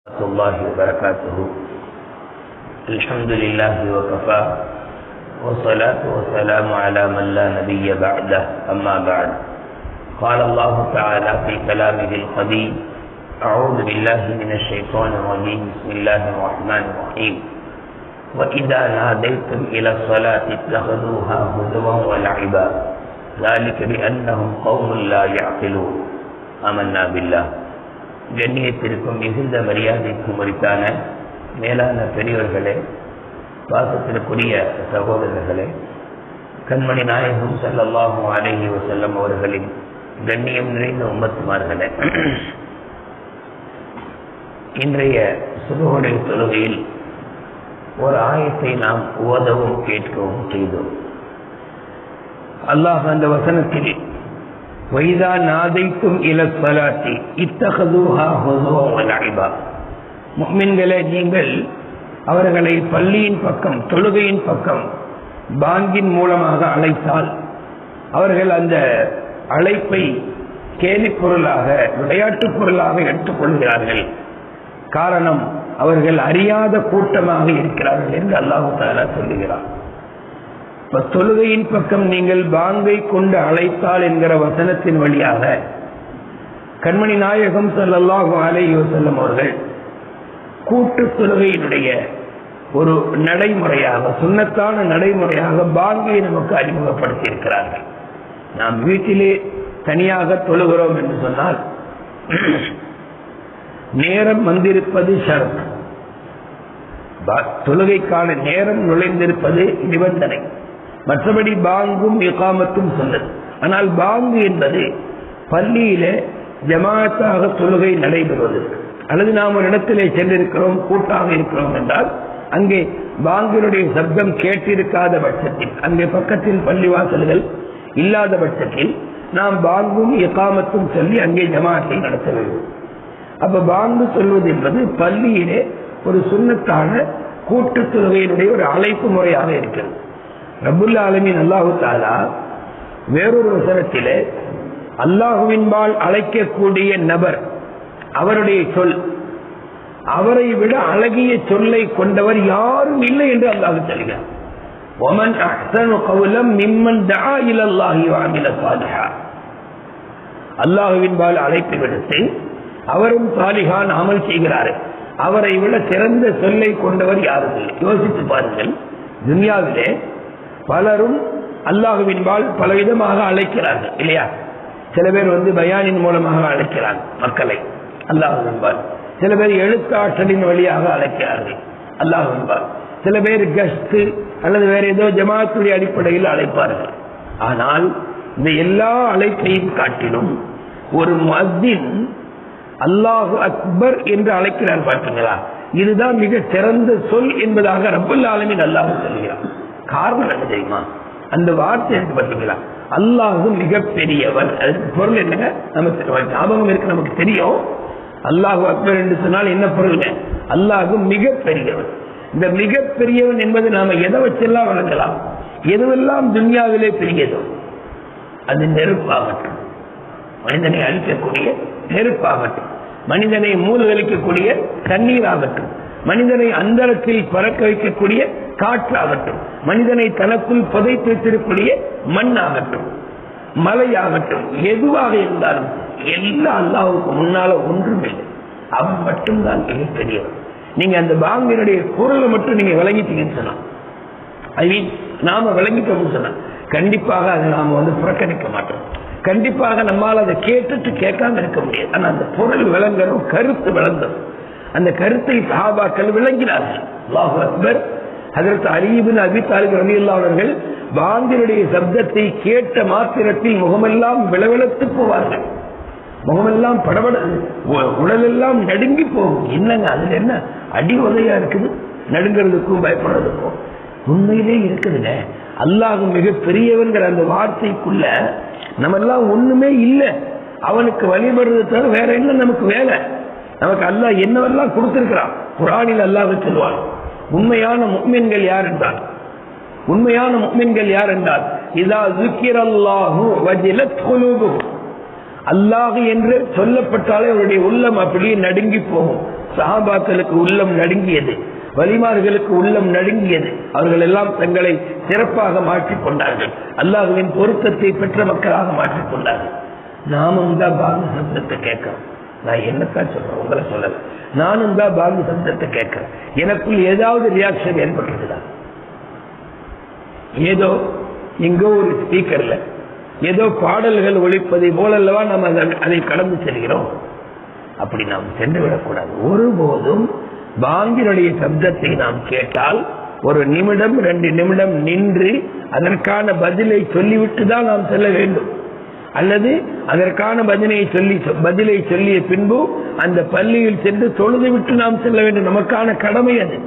ورحمة الله وبركاته. الحمد لله وكفى. والصلاة والسلام على من لا نبي بعده. أما بعد. قال الله تعالى في كلامه القديم أعوذ بالله من الشيطان الرجيم. بسم الله الرحمن الرحيم. وإذا ناديتم إلى الصلاة اتخذوها هزوا ولعبا. ذلك بأنهم قوم لا يعقلون. آمنا بالله. கண்ணியத்திற்கும் மிகுந்த மரியாதைக்கும் உரித்தான மேலான பெரியவர்களே பாசத்திற்குரிய சகோதரர்களே கண்மணி நாயகம் செல்லல்லாஹும் அழகி செல்லும் அவர்களின் கண்ணியம் நிறைந்த உம்பத்துமார்களே இன்றைய சுபகுடைய தொழுகையில் ஒரு ஆயத்தை நாம் ஓதவும் கேட்கவும் செய்தோம். அல்லாஹ் அந்த வசனத்தில் வைதா நாதைக்கும் இல சலாத்தி இத்தகதூஹா ஹுசுவா முக்மின்களே நீங்கள் அவர்களை பள்ளியின் பக்கம் தொழுகையின் பக்கம் பாங்கின் மூலமாக அழைத்தால் அவர்கள் அந்த அழைப்பை கேலிப்பொருளாக விளையாட்டு பொருளாக எடுத்துக்கொள்கிறார்கள். காரணம் அவர்கள் அறியாத கூட்டமாக இருக்கிறார்கள் என்று அல்லாஹு தாலா சொல்லுகிறார் தொழுகையின் பக்கம் நீங்கள் பாங்கை கொண்டு அழைத்தால் என்கிற வசனத்தின் வழியாக கண்மணி நாயகம் சல்லாஹு அலையோ செல்லும் அவர்கள் கூட்டு தொழுகையினுடைய ஒரு நடைமுறையாக சுண்ணத்தான நடைமுறையாக பாங்கை நமக்கு அறிமுகப்படுத்தி இருக்கிறார்கள் நாம் வீட்டிலே தனியாக தொழுகிறோம் என்று சொன்னால் நேரம் வந்திருப்பது ஷரத். தொழுகைக்கான நேரம் நுழைந்திருப்பது நிபந்தனை. மற்றபடி பாங்கும் இகாமத்தும் சொன்னது. ஆனால் பாங்கு என்பது பள்ளியில ஜமாத்தாக தொழுகை நடைபெறுவது. அல்லது நாம் ஒரு இடத்திலே சென்றிருக்கிறோம் கூட்டாக இருக்கிறோம் என்றால் அங்கே பாங்கினுடைய சப்தம் கேட்டிருக்காத பட்சத்தில் அங்கே பக்கத்தில் பள்ளிவாசல்கள் இல்லாத பட்சத்தில் நாம் பாங்கும் இகாமத்தும் சொல்லி அங்கே ஜமாத்தை நடத்த வேண்டும். அப்ப பாங்கு சொல்வது என்பது பள்ளியிலே ஒரு சுண்ணத்தான கூட்டு தொழுகையினுடைய ஒரு அழைப்பு முறையாக இருக்கிறது. ரபுல்லா ஆலமின் அல்லாஹு தாலா வேறொரு வசனத்திலே அல்லாஹுவின்பால் அழைக்கக்கூடிய நபர் அவருடைய சொல் அவரை விட அழகிய சொல்லை கொண்டவர் யாரும் இல்லை என்று அல்லாஹு சொல்கிறார். ஒமன் அஹ்சனு கவுலம் மிம்மன் தா இலல்லாஹி வாமில சாலிஹா. அல்லாஹுவின்பால் அழைப்பு விடுத்து அவரும் சாலிஹான் அமல் செய்கிறார். அவரை விட சிறந்த சொல்லை கொண்டவர் யாரும் இல்லை. யோசித்து பாருங்கள் துனியாவிலே பலரும் அல்லாஹுவின்பால் பலவிதமாக அழைக்கிறார்கள் இல்லையா? சில பேர் வந்து பயானின் மூலமாக அழைக்கிறாங்க மக்களை. அல்லாஹுவின்பால் சில பேர் எழுத்தாற்றலின் வழியாக அழைக்கிறார்கள் அல்லாஹுவின்பால் சில பேர் கஸ்து அல்லது வேற ஏதோ ஜமாத்துடைய அடிப்படையில் அழைப்பார்கள். ஆனால் இந்த எல்லா அழைப்பையும் காட்டிலும் ஒரு மத்தின் அல்லாஹு அக்பர் என்று அழைக்கிறார் பார்த்தீங்களா? இதுதான் மிக சிறந்த சொல் என்பதாக ரபுல் ஆலமின் அல்லாஹு சொல்கிறார். காரணம் என்ன தெரியுமா? அந்த வார்த்தை இருக்கு பார்த்தீங்களா அல்லாஹும் மிகப்பெரியவன். அதுக்கு பொருள் என்னங்க நம்ம ஞாபகம் இருக்கு நமக்கு தெரியும். அல்லாஹு அக்பர் என்று சொன்னால் என்ன பொருள் அல்லாஹும் மிகப்பெரியவன். இந்த மிகப்பெரியவன் என்பது நாம எதை வச்செல்லாம் வழங்கலாம் எதுவெல்லாம் துன்யாவிலே பெரியதோ? அது நெருப்பாகட்டும். மனிதனை அழிக்கக்கூடிய நெருப்பாகட்டும். மனிதனை மூழ்கடிக்கக்கூடிய தண்ணீர் ஆகட்டும் மனிதனை அந்தரத்தில் பறக்க வைக்கக்கூடிய காற்றாகட்டும். மனிதனை தனக்குள் புதைத்து வைத்திருக்கக்கூடிய மண் ஆகட்டும் மலையாகட்டும் எதுவாக இருந்தாலும் எல்லா அல்லாவுக்கு முன்னால ஒன்றுமில்லை அவன் மட்டும்தான் தெரியும் நீங்க அந்த பாங்கினுடைய குரலை மட்டும் நீங்க விளங்கிட்டீங்கன்னு சொன்னா. ஐ மீன் நாம விளங்கிட்டோம்னு சொன்னா கண்டிப்பாக அதை நாம வந்து புறக்கணிக்க மாட்டோம். கண்டிப்பாக நம்மால் அதை கேட்டுட்டு கேட்காம இருக்க முடியாது. ஆனா அந்த பொருள் விளங்கணும் கருத்து விளங்கணும். அந்த கருத்தை சாபாக்கள் விளங்கினார்கள். அதற்கு அலீபின் அபி தாலிப் ரவி அவர்கள் சப்தத்தை கேட்ட மாத்திரத்தில் முகமெல்லாம் விளவெழுத்து போவார்கள். முகமெல்லாம் படபட உடலெல்லாம் நடுங்கி போகும். என்னங்க அதுல என்ன அடி உதையா இருக்குது? நடுங்கிறதுக்கும் பயப்படுறதுக்கும். உண்மையிலே இருக்குதுங்க. அல்லாஹ் மிக பெரியவன்கிற அந்த வார்த்தைக்குள்ள நம்ம எல்லாம் ஒண்ணுமே இல்லை. அவனுக்கு வழிபடுறது தவிர வேற என்ன நமக்கு வேலை? நமக்கு அல்லாஹ் என்னவெல்லாம் கொடுத்திருக்கிறான்? குரானில் அல்லாஹ் சொல்லுவான் உண்மையான முக்மீன்கள் யார் என்றால்? உண்மையான முக்மீன்கள் யார் என்றால்? இதா ஜுக்கிரல்லாஹு வஜிலத் குலூபுஹும் அல்லாஹு என்று சொல்லப்பட்டாலே அவருடைய உள்ளம் அப்படியே நடுங்கி போகும். சஹாபாக்களுக்கு உள்ளம் நடுங்கியது. வலிமார்களுக்கு உள்ளம் நடுங்கியது. அவர்கள் எல்லாம் தங்களை சிறப்பாக மாற்றிக் கொண்டார்கள். அல்லாஹுவின் பொருத்தத்தை பெற்ற மக்களாக மாற்றிக் கொண்டார்கள். நாமும் தான் பாங்கு கேட்கிறோம். நான் என்னத்தான் சொல்றேன்? உங்களை சொல்லல. நானும் தான் பாங்கு சப்தத்தை கேட்கிறேன். எனக்குள் ஏதாவது ரியாக்ஷன் ஏற்பட்டிருக்குதா? ஏதோ எங்கோ ஒரு ஸ்பீக்கர்ல ஏதோ பாடல்கள் ஒழிப்பதை போலல்லவா நாம் அதை- அதை கடந்து செல்கிறோம். அப்படி நாம் சென்று விடக்கூடாது. ஒருபோதும் பாங்கினுடைய சப்தத்தை நாம் கேட்டால் ஒரு நிமிடம் ரெண்டு நிமிடம் நின்று அதற்கான பதிலை சொல்லிவிட்டு தான் நாம் செல்ல வேண்டும். அல்லது அதற்கான பதிலை சொல்லி பதிலை சொல்லிய பின்பு அந்த பள்ளியில் சென்று தொழுது விட்டு நாம் செல்ல வேண்டும். நமக்கான கடமை அது.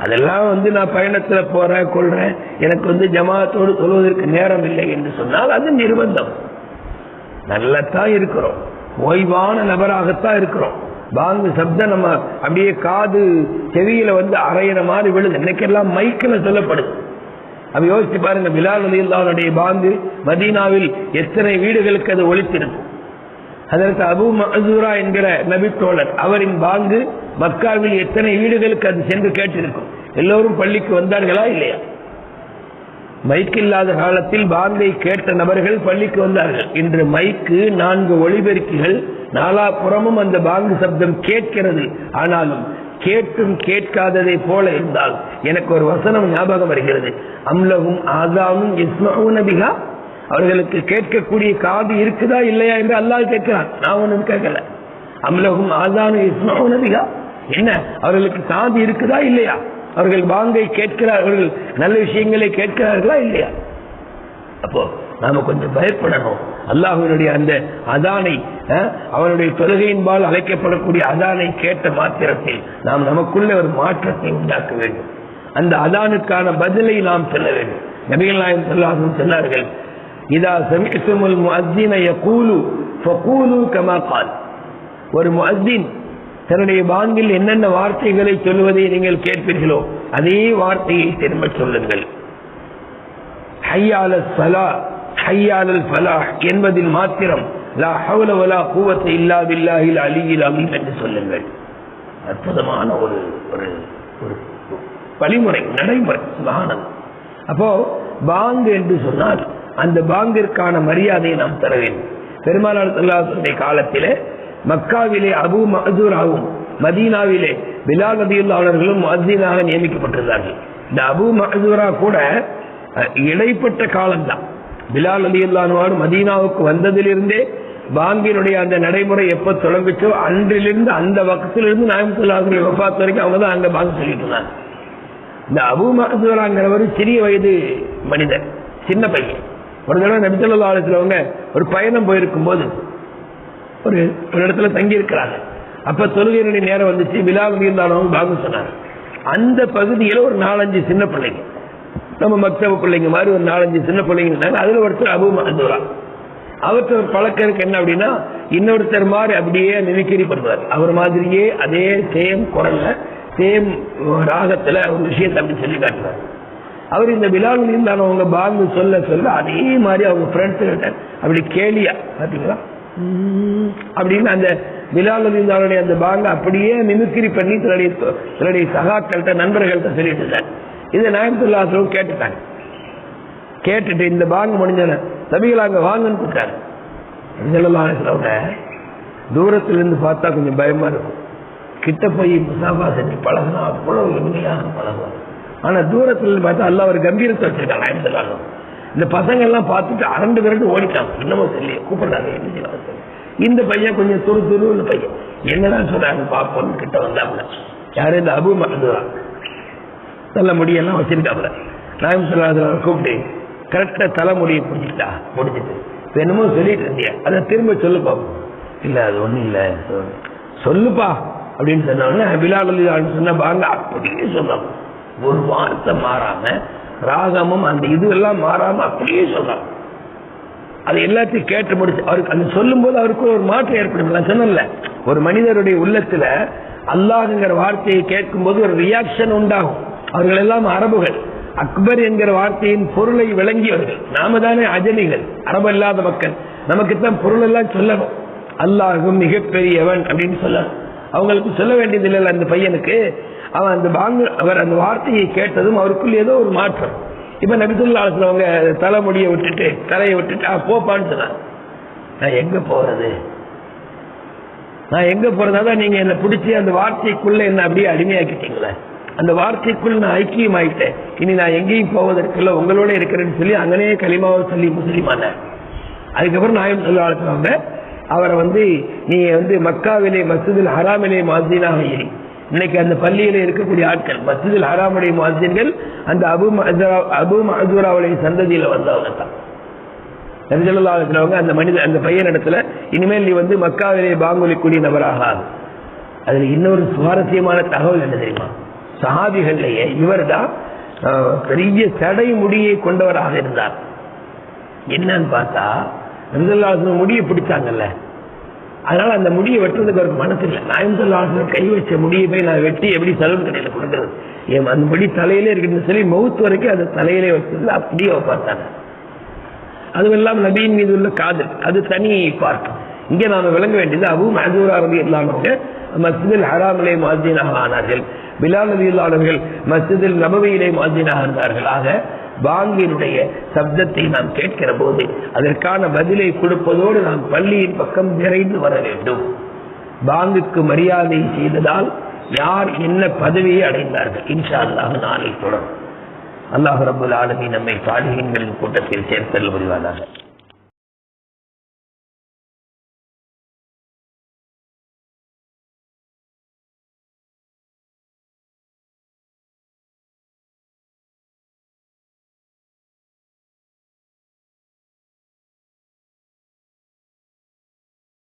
அதெல்லாம் வந்து நான் பயணத்துல போறேன் கொள்றேன். எனக்கு வந்து ஜமாத்தோடு சொல்வதற்கு நேரம் இல்லை என்று சொன்னால் அது நிர்பந்தம். நல்லத்தான் இருக்கிறோம். ஓய்வான நபராகத்தான் இருக்கிறோம். பாங்கு சப்தம் நம்ம அப்படியே காது செவியில வந்து அரையிற மாதிரி விழுது. இன்னைக்கெல்லாம் மைக்கில் சொல்லப்படுது. அப்ப யோசிச்சு பாருங்க பிலால் அலியுல்லாவுடைய பாங்கு மதீனாவில் எத்தனை வீடுகளுக்கு அது ஒழித்திருக்கும் அதற்கு அபு மசூரா என்கிற நபித்தோழர். அவரின் பாங்கு மக்காவில் எத்தனை வீடுகளுக்கு அது சென்று கேட்டிருக்கும். எல்லோரும் பள்ளிக்கு வந்தார்களா இல்லையா? மைக் இல்லாத காலத்தில் பாங்கை கேட்ட நபர்கள் பள்ளிக்கு வந்தார்கள். இன்று மைக்கு நான்கு ஒளிபெருக்கிகள் நாலாபுறமும் அந்த பாங்கு சப்தம் கேட்கிறது. ஆனாலும் கேட்டும் கேட்காததை போல இருந்தால் எனக்கு ஒரு வசனம் ஞாபகம் வருகிறது. அம்லகும் ஆதாவும் இஸ்மவும் நபிகா அவர்களுக்கு கேட்கக்கூடிய காது இருக்குதா இல்லையா என்று அல்லாஹ் கேட்கிறான். நான் ஒன்றும் கேட்கல. அம்லகும் ஆதானு இஸ்மவும் என்ன? அவர்களுக்கு காது இருக்குதா இல்லையா? அவர்கள் வாங்கை கேட்கிறார்கள் நல்ல விஷயங்களை கேட்கிறார்களா இல்லையா? அப்போ நாம கொஞ்சம் பயப்படணும். அல்லாஹுவினுடைய அந்த அதானை அஹ், அவனுடைய தொழுகையின்பால் அழைக்கப்படக்கூடிய அதானை கேட்ட மாத்திரத்தில் நாம் நமக்குள்ள ஒரு மாற்றத்தை உண்டாக்க வேண்டும். அந்த அதானுக்கான பதிலை நாம் சொல்ல வேண்டும். நபிகள் நாயகம் சொல்லாகும் சொன்னார்கள் இதா சமித்துமுல் முஅத்தின கூலு ஃபகூலு கமா கால். ஒரு முஅத்தின் தன்னுடைய பாங்கில் என்னென்ன வார்த்தைகளை சொல்வதை நீங்கள் கேட்பீர்களோ அதே வார்த்தையை திரும்ப சொல்லுங்கள். ஹையால சலா ஹையாலல் ஃபலா என்பதில் மாத்திரம் லா ஹவுல வலா கூவத்தை இல்லாவில்லாஹில் அலியில் அமீன் என்று சொல்லுங்கள். அற்புதமான ஒரு ஒரு ஒரு வழிமுறை நடைமுறை சுகானம் அப்போ பாங்கு என்று சொன்னால் அந்த பாங்கிற்கான மரியாதையை நாம் தர வேண்டும். பெருமானார் சொல்லாசுடைய காலத்திலே மக்காவிலே அபு மஹூராவும் மதீனாவிலே பிலால் நபியுல்லா அவர்களும் மதீனாக நியமிக்கப்பட்டிருந்தார்கள். இந்த அபு மஹூரா கூட இடைப்பட்ட காலம்தான். பிலால் அலியுல்லானோடு மதீனாவுக்கு வந்ததிலிருந்தே பாங்கினுடைய அந்த நடைமுறை எப்ப தொடங்குச்சோ அன்றிலிருந்து அந்த பக்கத்திலிருந்து நாயமத்துல்லாஹுடைய வப்பாத்து வரைக்கும் அவங்க தான் அங்க பாங்கு சொல்லிட்டு இருந்தாங்க. இந்த அபு மஹூராங்கிறவர் சிறிய வயது மனிதர் சின்ன பையன். ஒரு தடவை நபித்தல்லா ஆலயத்தில்வங்க ஒரு பயணம் போயிருக்கும் போது ஒரு ஒரு இடத்துல தங்கி இருக்கிறாங்க அப்ப தொழுகையினுடைய நேரம் வந்துச்சு. விழா இருந்தாலும் பாகம் சொன்னாங்க. அந்த பகுதியில ஒரு நாலஞ்சு சின்ன பிள்ளைங்க. நம்ம மக்தவ பிள்ளைங்க மாதிரி ஒரு நாலஞ்சு சின்ன பிள்ளைங்க இருந்தாங்க. அதுல ஒருத்தர் அபு மஹூரா அவர்கிட்ட ஒரு பழக்கம் இருக்கு. என்ன அப்படின்னா இன்னொருத்தர் மாதிரி அப்படியே மிமிக்கிரி பண்ணுவார். அவர் மாதிரியே அதே சேம் குரல்ல சேம் ராகத்துல ஒரு விஷயத்தை அப்படி சொல்லி காட்டுவார். அவர் இந்த விழாவில் அவங்க பாங்கு சொல்ல சொல்ல அதே மாதிரி அவங்க ஃப்ரெண்ட்ஸ் கிட்ட அப்படி கேலியா பாத்தீங்களா? அப்படின்னு அந்த விழாவில் இருந்தாலுடைய அந்த பாங்க அப்படியே மிமிக்கிரி பண்ணி தன்னுடைய தன்னுடைய சகாக்கள்கிட்ட நண்பர்கள்ட்ட சொல்லிட்டு இருந்தார். இதை நாயத்துல்லாசலும் கேட்டுட்டாங்க. கேட்டுட்டு இந்த பாங்கு முடிஞ்சன தபிகள் அங்க வாங்கன்னு கூப்பிட்டாங்க தூரத்திலிருந்து தூரத்துல இருந்து பார்த்தா கொஞ்சம் பயமா இருக்கும். கிட்ட போய் முசாஃபா செஞ்சு பழகினா அவ்வளவு எளிமையாக பழகுவாங்க. ஆனா தூரத்துல பார்த்தா அல்ல ஒரு கம்பீரத்தை வச்சிருக்காங்க இந்த பசங்க எல்லாம் பார்த்துட்டு அரண்டு விரண்டு ஓடிட்டாங்க. இன்னமும் தெரியல கூப்பிடுறாங்க என்ன செய்வாங்க இந்த பையன் கொஞ்சம் துரு துருன்னு பையன். என்னடா சொல்றாங்க பாப்போம் கிட்ட வந்தாப்புல. யாரு? இந்த அபு மகதுரா நல்ல முடியெல்லாம் வச்சிருக்காப்புல. நாயம் சொல்லாத கூப்பிட்டு கரெக்டா தலைமுடியை பிடிச்சிட்டா முடிஞ்சிட்டு? என்னமோ சொல்லிட்டு இருந்தியா? அதை திரும்ப சொல்லு பாப்போம். இல்ல அது ஒண்ணும் இல்ல. சொல்லுப்பா. அப்படின்னு சொன்ன பிலால் அலி சொன்ன பாங்க அப்படியே சொன்னாங்க. ஒரு வார்த்தை மாறாம ராகமும் அந்த இது எல்லாம் மாறாம அப்படியே சொல்றாங்க அது எல்லாத்தையும் கேட்டு முடிச்சு அவருக்கு அது சொல்லும் போது அவருக்கு ஒரு மாற்றம் ஏற்படும். நான் ஒரு மனிதருடைய உள்ளத்துல அல்லாஹ்ங்கிற வார்த்தையை கேட்கும் போது ஒரு ரியாக்ஷன் உண்டாகும். அவர்கள் எல்லாம் அரபுகள். அக்பர் என்கிற வார்த்தையின் பொருளை விளங்கியவர்கள். நாம தானே அஜனிகள் அரபு இல்லாத மக்கள். நமக்குத்தான் பொருள் எல்லாம் சொல்லணும். அல்லாஹும் மிகப்பெரியவன் அப்படின்னு சொல்லணும். அவங்களுக்கு சொல்ல வேண்டியது இல்லை அந்த பையனுக்கு. அவன் அந்த பாங்கு அவர் அந்த வார்த்தையை கேட்டதும் அவருக்குள் ஏதோ ஒரு மாற்றம். இப்ப நபிசுல்லா அவங்க தலைமுடியை விட்டுட்டு தலையை விட்டுட்டு "ஆ, போப்பான்னு சொன்னாங்க. நான் எங்க போறது? நான் எங்க போறதாதான் நீங்க என்ன பிடிச்சி அந்த வார்த்தைக்குள்ள என்ன அப்படியே அடிமையாக்கிட்டீங்களே. அந்த வார்த்தைக்குள் நான் ஐக்கியம் ஆயிட்டேன். இனி நான் எங்கேயும் போவதற்குள்ள உங்களோட இருக்கிறேன்னு சொல்லி அங்கனே களிமாவை சொல்லி முஸ்லீமான அதுக்கப்புறம் நாயம் சொல்லுவாங்க அவரை வந்து நீ வந்து மக்காவிலே மசூதில் ஹராமிலே மாசினாக இரு. இன்னைக்கு அந்த பள்ளியில இருக்கக்கூடிய ஆட்கள் மசிதில் ஹராமுடைய மாசின்கள் அந்த அபு மஹ்ஜரா அபு மசூராவுடைய சந்ததியில வந்தவங்க தான். இருக்கிறவங்க அந்த மனித அந்த பையன் இடத்துல இனிமேல் நீ வந்து மக்காவிலே பாங்குலிக்கூடிய நபராக ஆகும் அதுல இன்னொரு சுவாரஸ்யமான தகவல் என்ன தெரியுமா? சஹாபிகள்லயே இவர் தான் பெரிய தடை முடியை கொண்டவராக இருந்தார். என்னன்னு பார்த்தா நபிசல்லாசன் முடியை பிடிச்சாங்கல்ல. அதனால அந்த முடியை வெட்டுறதுக்கு அவருக்கு மனசு இல்லை. நாயம்சல்லாசன் கை வச்ச முடியை போய் நான் வெட்டி எப்படி சலூன் கடையில் கொடுக்கறது என் அந்த முடி தலையிலே இருக்குன்னு சொல்லி மவுத்து வரைக்கும் அந்த தலையிலே வச்சதுல அப்படியே பார்த்தாங்க. அதுவெல்லாம் நபியின் மீது உள்ள காதல் அது தனி பார்ட் இங்கே நாம விளங்க வேண்டியது அபு மஹூரா ரவி இல்லாமவங்க மஸ்ஜிதில் ஹராமிலே மாஜினாக ஆனார்கள். பிலால் நபி இல்லாதவர்கள் மஸ்ஜிதில் நபவியிலே மாஜினாக இருந்தார்கள். ஆக பாங்கினுடைய சப்தத்தை நாம் கேட்கிற போது அதற்கான பதிலை கொடுப்பதோடு நாம் பள்ளியின் பக்கம் விரைந்து வர வேண்டும். பாங்குக்கு மரியாதை செய்ததால் யார் என்ன பதவியை அடைந்தார்கள்? இன்ஷா அல்லாஹ் நாளை தொடரும். அல்லாஹ் ரபுல் ஆலமி நம்மை சாலிகளின் கூட்டத்தில் சேர்த்தல் புரிவாதாக